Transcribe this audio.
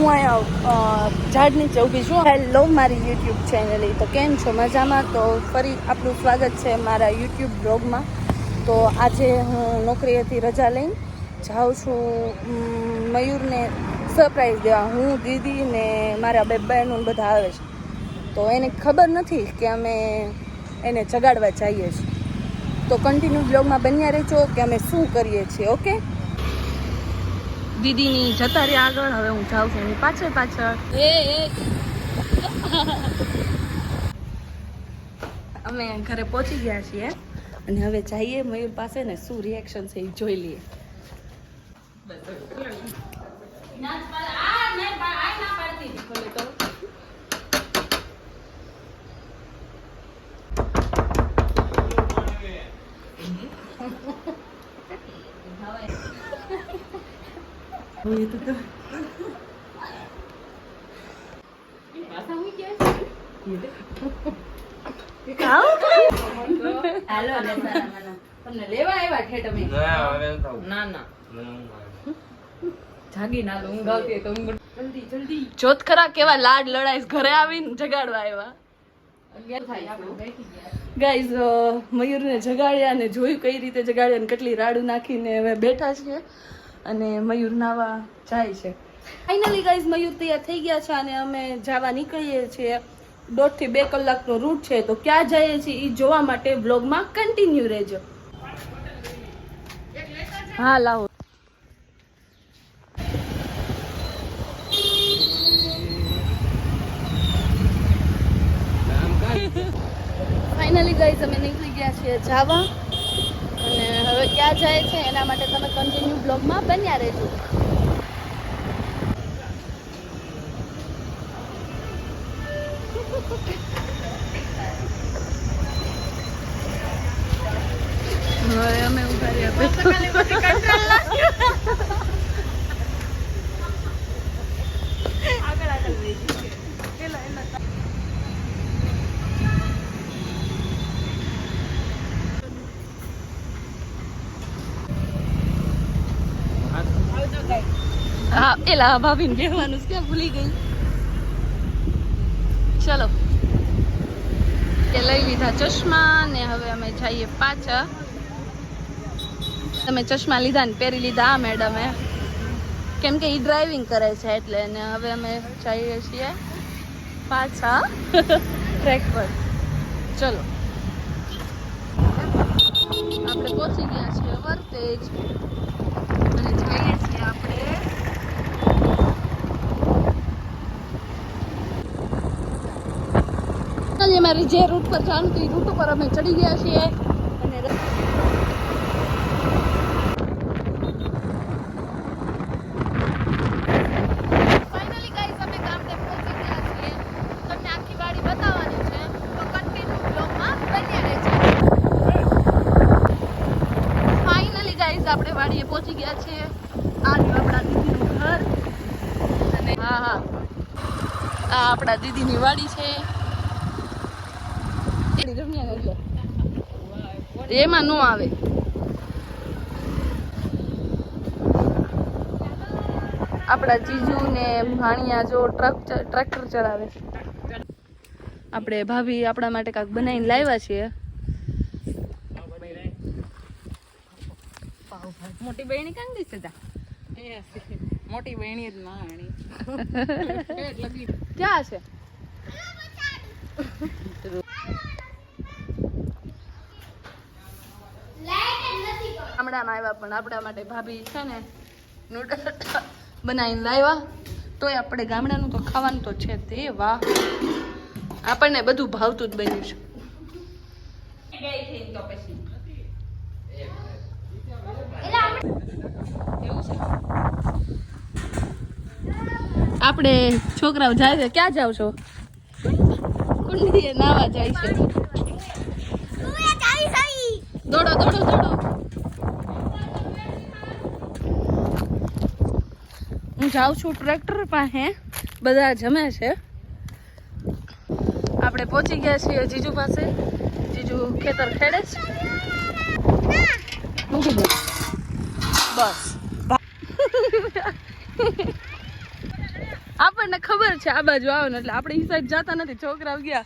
હું અહીંયા ઝાડ નીચે ઊભી છું. હેલો મારી યુટ્યુબ ચેનલ તો કેમ છો? મજામાં? તો ફરી આપણું સ્વાગત છે મારા યુટ્યુબ બ્લોગમાં. તો આજે હું નોકરીએથી રજા લઈને જાઉં છું. મયુરને સરપ્રાઈઝ દેવા. હું, દીદી ને મારા બે બહેનો બધા આવે છે. તો એને ખબર નથી કે અમે એને જગાડવા જઈએ છીએ. તો કન્ટિન્યુ બ્લોગમાં બન્યા રહેજો કે અમે શું કરીએ છીએ, ઓકે? દીદીની જતા રહ્યા આગળ. હવે હું જાઉં છું એની પાછળ પાછળ. એ અમે ઘરે પહોંચી ગયા છીએ અને હવે જઈએ મયુર પાસે ને શું રિએક્શન છે એ જોઈ લઈએ. તો. હવે તો તો ને છે ના ના ના જોત ખરા લાડ લડાઈસ ઘરે આવીને જગાડવા આવ્યા ગાઈઝ મયુરને જગાડ્યા ને જોયું કઈ રીતે જગાડ્યા અને કેટલી રાડું નાખીને હવે બેઠા છીએ અને મયુર નાવા જાય છે. ફાઇનલી ગાઈઝ મયુર તૈયાર થઈ ગયા છે અને અમે જવા નીકળીએ છીએ. દોઢથી બે કલાકનો રૂટ છે. તો ક્યાં જઈએ છીએ એ જોવા માટે બ્લોગમાં કન્ટિન્યુ રહેજો. હા લાવો. ફાઇનલી ગાઈઝ અમે નીકળી ગયા છીએ જાવા. અને ક્યાં જાય છે એના માટે તમે કન્ટિન્યુ બ્લોગમાં બન્યા રહેજો. હવે અમે ઊભા રહ્યા. હા એલા ભાભીને કહેવાનું ક્યાં ભૂલી ગઈ? ચલો. કે લઈ લીધા ચશ્મા ને હવે અમે જઈએ પાછા. તમે ચશ્મા લીધા ને પહેરી લીધા મેડમે. કેમ કે એ ડ્રાઇવિંગ કરે છે એટલે ને હવે અમે જઈએ છીએ પાછા ટ્રેક પર. ચલો. આપણે પહોંચી ગયા છીએ વર્તેજ અને જઈએ છીએ આપણે આજે અમારી જે રૂટ પર જવાનું હતું એ રૂટ ઉપર અમે ચડી ગયા છીએ. અને આપણે વાડીએ પહોંચી ગયા છીએ. આ આપણા દીદીનું ઘર. અને હા હા. આ આપણા દીદીની વાડી છે. એમાં નો આવે. આપણા જીજુ ને ભાણિયા જો ટ્રક ટ્રેક્ટર ચલાવે. આપણે ભાભી આપણા માટે કાંક બનાવીને લાવ્યા છીએ. મોટી બહેણી કાંગ સદા મોટી બહેણી જ ના આણી. ક્યાં છે? ગામડામાં આવ્યા પણ આપણા માટે ભાભી છે ને નૂડલ બનાવીને લાવ્યા. તોય આપણે ગામડાનું તો ખાવાનું તો છે તે વાહ. આપણને બધું ભાવતું જ બન્યું છે. આપણે છોકરાઓ જાય છે ક્યાં જાવ છો? કુંડીએ નાવા જાય છે. દોડો દોડો દોડો જાઉં છું ટ્રેક્ટર પાસે. બધા જમે છે. આપણે પહોંચી ગયા છીએ જીજુ પાસે. જીજુ ખેતર ખેડે છે. મૂકી દે બસ. આપણને ખબર છે આ બાજુ આવે ને એટલે આપણે ઈ સાઈડ જતા નથી છોકરા ગયા.